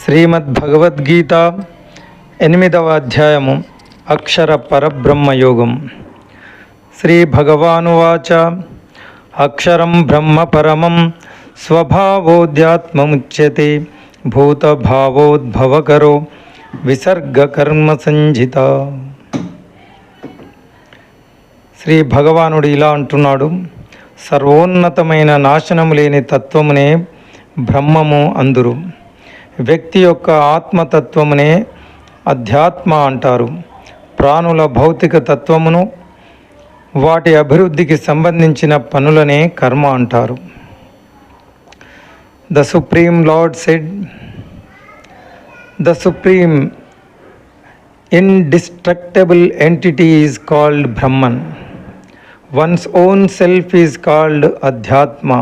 శ్రీమద్భగవద్గీత ఎనిమిదవ అధ్యాయము అక్షర పరబ్రహ్మయోగం. శ్రీ భగవానువాచ అక్షరం బ్రహ్మ పరమం స్వభావోద్యాత్మముచ్యతే భూతభావోద్భవకరో విసర్గకర్మ సంజిత శ్రీ భగవానుడు ఇలా అంటున్నాడు సర్వోన్నతమైన నాశనము లేని తత్వమునే బ్రహ్మము అందురు. వ్యక్తి యొక్క ఆత్మతత్వమునే అధ్యాత్మ అంటారు ప్రాణుల భౌతిక తత్వమును వాటి అభివృద్ధికి సంబంధించిన పనులనే కర్మ అంటారు the supreme lord said the supreme indestructible entity is called Brahman. One's own self is called Adhyatma.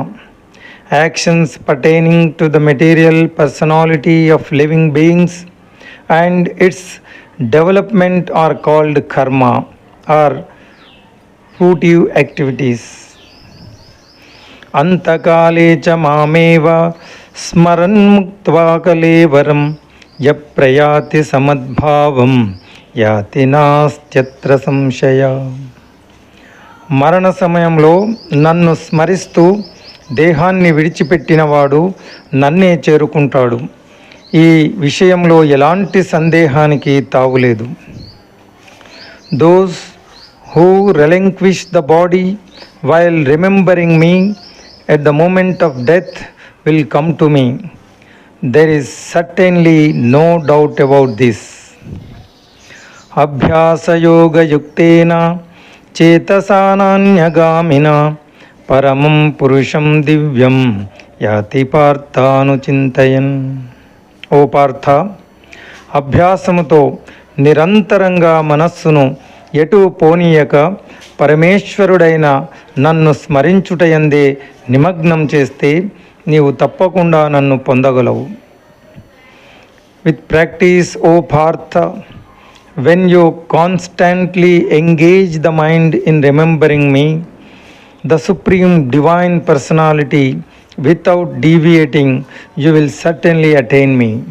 Actions pertaining to the material personality of living beings and its development are called karma or fruitive activities. అంతకాలే చ మామేవ స్మరన్ ముక్త్వా కలేవరం య ప్రయాతి సమద్భావం యాతి నాస్త్యత్ర సంశయ మరణ సమయంలో నన్ను స్మరిస్తూ దేహాన్ని విడిచిపెట్టినవాడు నన్నే చేరుకుంటాడు. ఈ విషయంలో ఎలాంటి సందేహానికి తావులేదు. Those who relinquish the body while remembering me at the moment of death will come to me there is certainly no doubt about this అభ్యాసయోగయుక్తేన చేతసానాన్యగామినా పరమం పురుషం దివ్యం యాతి పార్థానుచింతయన్. ఓ పార్థ అభ్యాసముతో నిరంతరంగా మనస్సును ఎటు పోనీయక పరమేశ్వరుడైన నన్ను స్మరించుటయందే నిమగ్నం చేస్తే నీవు తప్పకుండా నన్ను పొందగలవు. With practice O Partha when you constantly engage the mind in remembering me the supreme divine personality without deviating you will certainly attain me.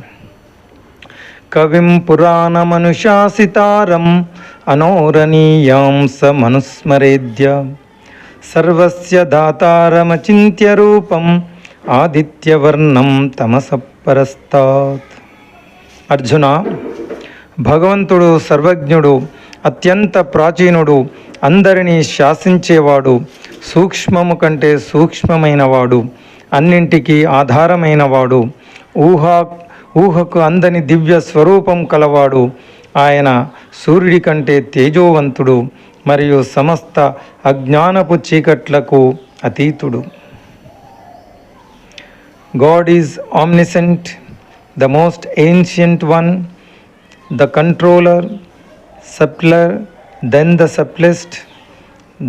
కవిం పురాణమనుశాసితారం అనోరణీయాం స మనుస్మరేద్య. సర్వస్య దాతారమచింత్య రూపం ఆదిత్యవర్ణం తమస పరస్తాత్. అర్జున భగవంతుడు సర్వజ్ఞుడు అత్యంత ప్రాచీనుడు అందరినీ శాసించేవాడు సూక్ష్మము కంటే సూక్ష్మమైనవాడు అన్నింటికీ ఆధారమైనవాడు ఊహా ఊహకు అందని దివ్య స్వరూపం కలవాడు ఆయన సూర్యుడి కంటే తేజోవంతుడు మరియు సమస్త అజ్ఞానపు చీకట్లకు అతీతుడు. God is omniscient the most ancient one the controller subtler than the subtlest,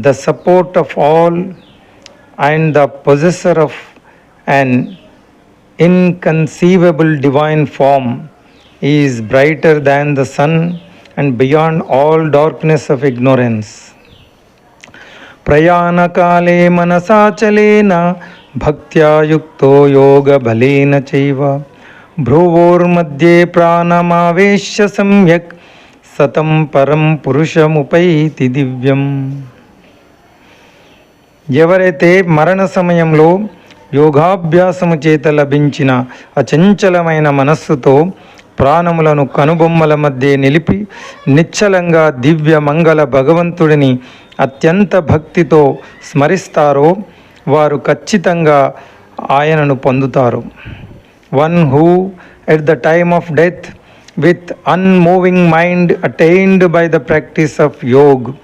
the support of all, and the possessor of an inconceivable divine form. He is brighter than the sun and beyond all darkness of ignorance. ప్రయాణకాలే మనసాచలేన భక్త్యాయుక్తో యోగ బలేన చైవ భ్రువోర్మధ్యే ప్రాణమావేశ్య సమ్యక్ సతం పరం పురుషముపైతి దివ్యం. ఎవరైతే మరణ సమయంలో యోగాభ్యాసము చేత లభించిన అచంచలమైన మనస్సుతో ప్రాణములను కనుబొమ్మల మధ్య నిలిపి నిశ్చలంగా దివ్య మంగళ భగవంతుడిని అత్యంత భక్తితో స్మరిస్తారో వారు ఖచ్చితంగా ఆయనను పొందుతారు. One who at the time of death with unmoving mind attained by the practice of yoga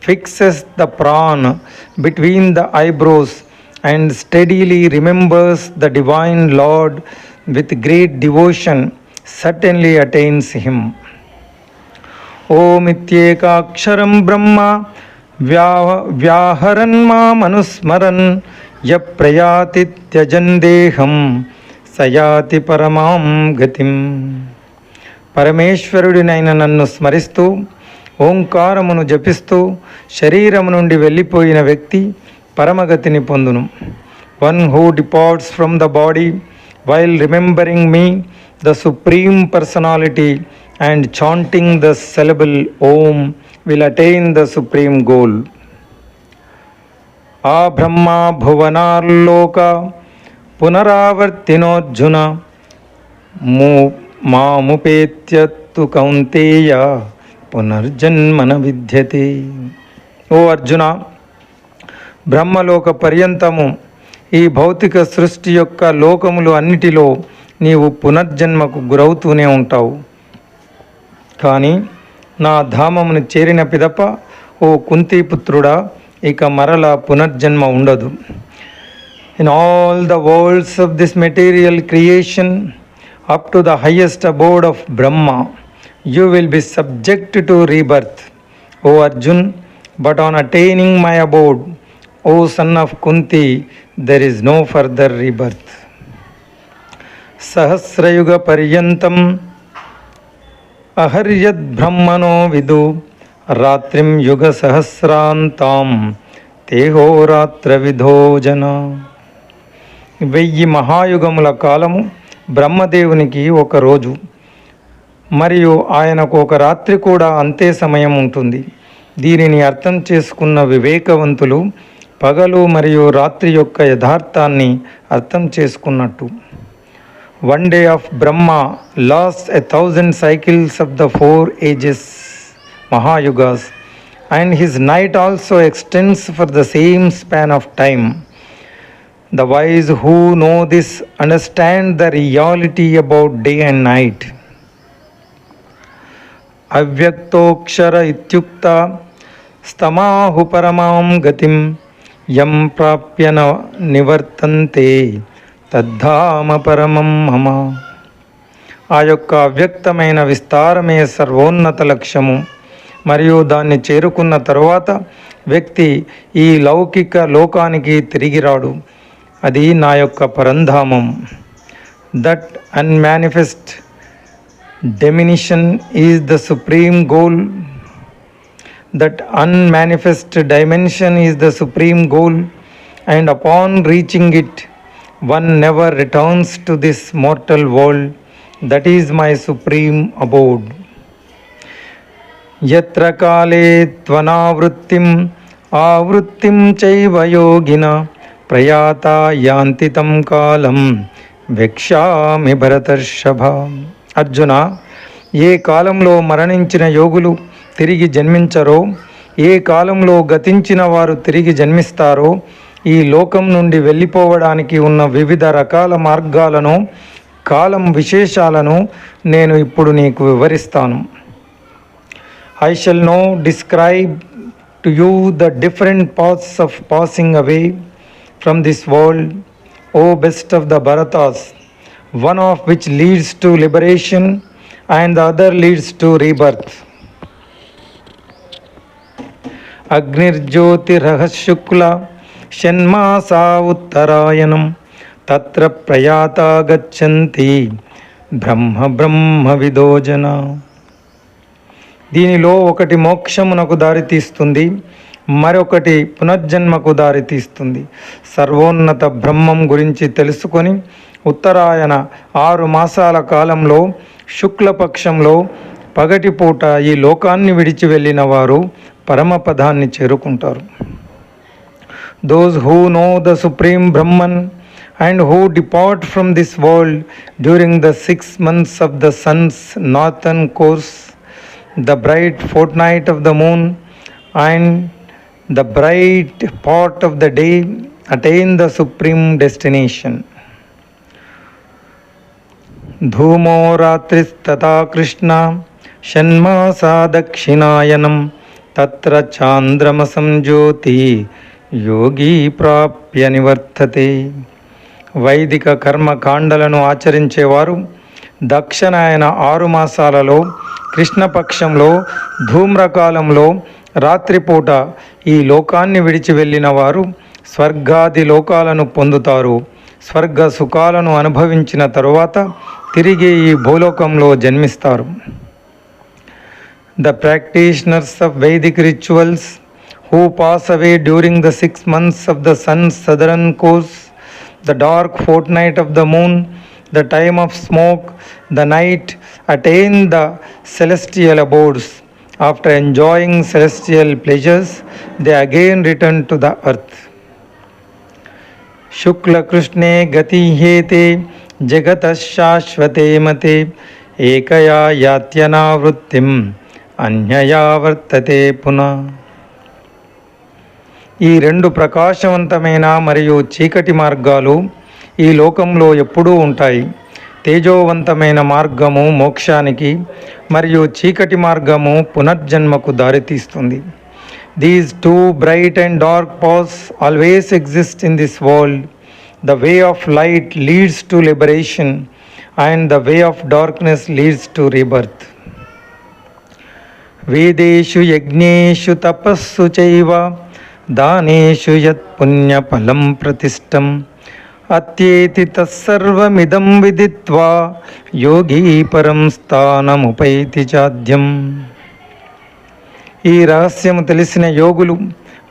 fixes the prana between the eyebrows and steadily remembers the divine lord with great devotion certainly attains him. Om इत्येकाक्षर Brahma व्याहरन् मामनुस्मरन् य प्रयाति त्यजन् देहं स याति परमां गतिम् పరమేశ్వరుడినైన నన్ను స్మరిస్తూ ఓంకారమును జపిస్తూ శరీరము నుండి వెళ్ళిపోయిన వ్యక్తి పరమగతిని పొందును. One who departs from the body while remembering me the supreme personality and chanting the syllable Om will attain the supreme goal ఆ బ్రహ్మ భువనాల్లోక పునరావర్తినోర్జున మూ మాముపేత్యత్తు కౌంతేయ పునర్జన్మన విద్యతే. ఓ అర్జున బ్రహ్మలోక పర్యంతము ఈ భౌతిక సృష్టి యొక్క లోకములు అన్నిటిలో నీవు పునర్జన్మకు గురవుతూనే ఉంటావు. కానీ నా ధామమును చేరిన పిదప ఓ కుంతిపుత్రుడా ఇక మరల పునర్జన్మ ఉండదు. In all the worlds of this material creation up to the highest abode of Brahma you will be subject to rebirth O Arjun but on attaining my abode O son of Kunti there is no further rebirth సహస్రయుగ పర్యంతం అహర్యద్బ్రహ్మణో విదు రాత్రిం యుగ సహస్రాంతాం తేహోరాత్ర జన వెయ్యి మహాయుగముల కాలము బ్రహ్మదేవునికి ఒక రోజు మరియు ఆయనకు ఒక రాత్రి కూడా అంతే సమయం ఉంటుంది. దీనిని అర్థం చేసుకున్న వివేకవంతులు పగలు మరియు రాత్రి యొక్క యథార్థాన్ని అర్థం చేసుకున్నట్టు. One day of Brahma lasts a thousand cycles of the four ages Mahayugas and his night also extends for the same span of time the wise who know this understand the reality about day and night అవ్యక్తోక్షర ఇత్యుక్త స్తమాహు పరమాం గతిం యం ప్రాప్య నివర్తంతే తద్ధామ పరమం మమ ఆ యొక్క అవ్యక్తమైన విస్తారమే సర్వోన్నత లక్ష్యము. మరియు దాన్ని చేరుకున్న తరువాత వ్యక్తి ఈ లౌకిక లోకానికి తిరిగి రాడు. అది నా యొక్క పరంధామం that unmanifest dimension is the supreme goal that unmanifest dimension is the supreme goal, and upon reaching it, one never returns to this mortal world. That is my supreme abode. यत्र काले त्वनावृत्तिम् आवृत्तिं चैव योगिन ప్రయాత యాంతి తం కాలం. వెక్ష్యామి భరతర్షభ. అర్జున ఏ కాలంలో మరణించిన యోగులు తిరిగి జన్మించరో ఏ కాలంలో గతించిన వారు తిరిగి జన్మిస్తారో ఈ లోకం నుండి వెళ్ళిపోవడానికి ఉన్న వివిధ రకాల మార్గాలను కాలం విశేషాలను నేను ఇప్పుడు నీకు వివరిస్తాను. I shall now describe to you the different paths of passing away from this world, O best of the Bharatas, one of which leads to liberation and the other leads to rebirth. అగ్నిర్జ్యోతిరహశుక్ల షణ్మాసా ఉత్తరాయణం తత్ర ప్రయాతా గచ్చంతి బ్రహ్మ బ్రహ్మ విదోజన దీనిలో ఒకటి మోక్షమునకు దారితీస్తుంది మరొకటి పునర్జన్మకు దారితీస్తుంది. సర్వోన్నత బ్రహ్మం గురించి తెలుసుకొని ఉత్తరాయణ ఆరు మాసాల కాలంలో శుక్లపక్షంలో పగటిపూట ఈ లోకాన్ని విడిచి వెళ్ళిన వారు పరమపదాన్ని చేరుకుంటారు. Those who know the supreme Brahman and who depart from this world during the six months of the sun's northern course the bright fortnight of the moon and the bright part of the day attain the supreme destination. धूमो रात्रिस्तथा Krishna षण्मासा दक्षिणायनं तत्र चान्द्रमसं ज्योति యోగి ప్రాప్య నివర్తతే వైదిక కర్మకాండలను ఆచరించేవారు దక్షిణాయన ఆరు మాసాలలో కృష్ణపక్షంలో ధూమ్రకాలంలో రాత్రిపూట ఈ లోకాన్ని విడిచి వెళ్ళిన వారు స్వర్గాది లోకాలను పొందుతారు. స్వర్గ సుఖాలను అనుభవించిన తరువాత తిరిగి ఈ భూలోకంలో జన్మిస్తారు. The practitioners of Vedic rituals who pass away during the six months of the sun southern course the dark fortnight of the moon the time of smoke the night attain the celestial abodes After enjoying celestial pleasures, they again return to the earth. शुक्लकृष्णे गतिहेते जगतः शाश्वते मते एकया यात्यनावृत्तिम् అన్యయా వర్తతే పునః ఈ రెండు ప్రకాశవంతమైన మరియు చీకటి మార్గాలు ఈ లోకంలో ఎప్పుడూ ఉంటాయి తేజోవంతమైన మార్గము మోక్షానికి మరియు చీకటి మార్గము పునర్జన్మకు దారితీస్తుంది. These two bright and dark paths always exist in this world the way of light leads to liberation and the way of darkness leads to rebirth వేదేషు యజ్ఞేషు తపస్సు చైవ దానేషు యత్ పుణ్యఫలం ప్రతిష్టం. అత్యేతి తత్సర్వమిదం విదిత్వా యోగీ పరం స్థానముపైతి చాధ్యం ఈ రహస్యము తెలిసిన యోగులు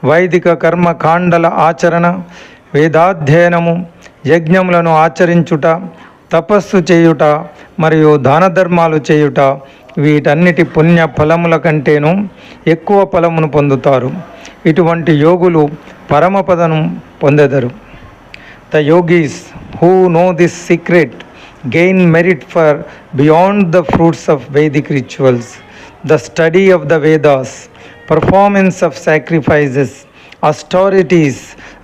వైదిక కర్మకాండల ఆచరణ వేదాధ్యయనము యజ్ఞములను ఆచరించుట తపస్సు చేయుట మరియు దాన ధర్మాలు చేయుట వీటన్నిటి పుణ్య ఫలముల కంటేనూ ఎక్కువ ఫలమును పొందుతారు. ఇటువంటి యోగులు పరమపదను పొందెదరు. The yogis who know this secret gain merit far beyond the fruits of Vedic rituals the study of the Vedas performance of sacrifices austerities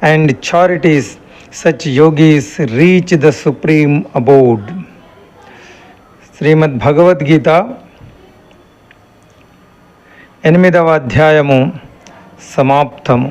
and charities, such yogis reach the supreme abode. Shrimad Bhagavad Gita ఎనిమిదవ అధ్యాయము సమాప్తము